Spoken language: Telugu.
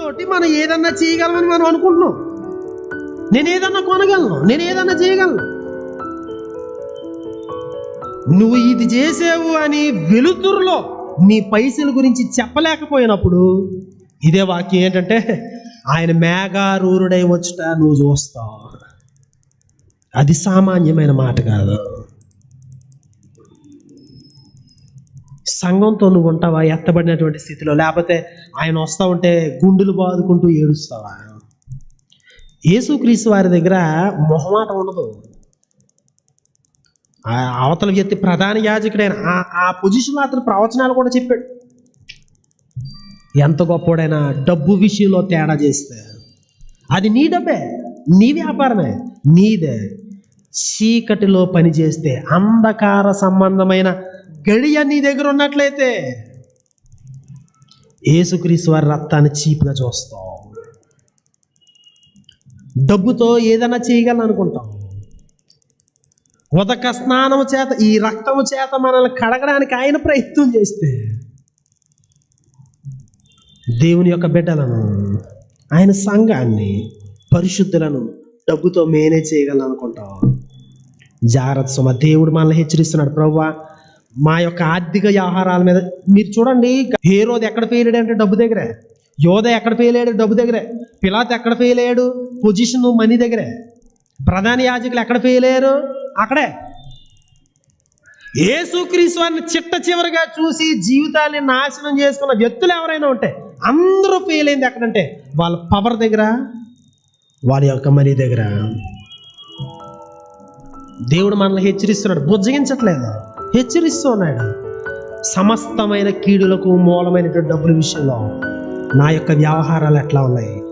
తోటి మనం ఏదన్నా చేయగలమని మనం అనుకుంటున్నాం. నేను ఏదన్నా కొనగలను నేను ఏదన్నా చేయగలను. నువ్వు ఇది చేసావు అని వెలుతురులో నీ పైసల గురించి చెప్పలేకపోయినప్పుడు ఇదే వాక్యం ఏంటంటే ఆయన మేఘారూరుడై వచ్చుట నువ్వు చూస్తావు. అది సామాన్యమైన మాట కాదు. సంఘంతో నువ్వు ఉంటావా? ఎత్తబడినటువంటి స్థితిలో? లేకపోతే ఆయన వస్తా ఉంటే గుండెలు బాదుకుంటూ ఏడుస్తావా? యేసుక్రీస్తు వారి దగ్గర మొహమాట ఉండదు. ఆ అవతల వ్యక్తి ప్రధాన యాజకుడైన ఆ- ఆ పొజిషన్లో అతను ప్రవచనాలు కూడా చెప్పాడు. ఎంత గొప్పోడైనా డబ్బు విషయంలో తేడా చేస్తే అది నీ డబ్బే నీ వ్యాపారమే నీదే. చీకటిలో పని చేస్తే అంధకార సంబంధమైన గడియ నీ దగ్గర ఉన్నట్లయితే ఏసుక్రీస్తు వారి రక్తాన్ని చీప్గా చూస్తాం. డబ్బుతో ఏదైనా చేయగలను అనుకుంటాం. ఉదక స్నానం చేత ఈ రక్తము చేత మనల్ని కడగడానికి ఆయన ప్రయత్నం చేస్తే దేవుని యొక్క బిడ్డలను ఆయన సంఘాన్ని పరిశుద్ధులను డబ్బుతో మేనేజ్ చేయగలను అనుకుంటాం. జాగ్రత్త సుమ దేవుడు మనల్ని హెచ్చరిస్తున్నాడు. ప్రవ్వా మా యొక్క ఆర్థిక వ్యవహారాల మీద మీరు చూడండి ఏ ఎక్కడ ఫెయిల్ అయ్యాడు అంటే డబ్బు దగ్గరే యోధ ఎక్కడ ఫెయిల్ అయ్యాడు డబ్బు దగ్గరే పిలాత్ ఎక్కడ ఫెయిల్ అయ్యాడు పొజిషన్ మనీ దగ్గరే ప్రధాన యాజకులు ఎక్కడ ఫెయిల్ అయ్యారు? అక్కడే. ఏసుక్రీస్తు వారిని చిట్ట చివరిగా చూసి జీవితాన్ని నాశనం చేసుకున్న వ్యక్తులు ఎవరైనా ఉంటే అందరూ ఫెయిల్ అయింది ఎక్కడంటే వాళ్ళ పవర్ దగ్గర వాళ్ళ యొక్క మనీ దగ్గర. దేవుడు మనల్ని హెచ్చరిస్తున్నాడు బుజ్జగించట్లేదు. హెచ్చరిస్తున్నాడు సమస్తమైన కీడులకు మూలమైనటువంటి డబ్బుల విషయంలో నా యొక్క వ్యవహారాలు ఎట్లా ఉన్నాయి?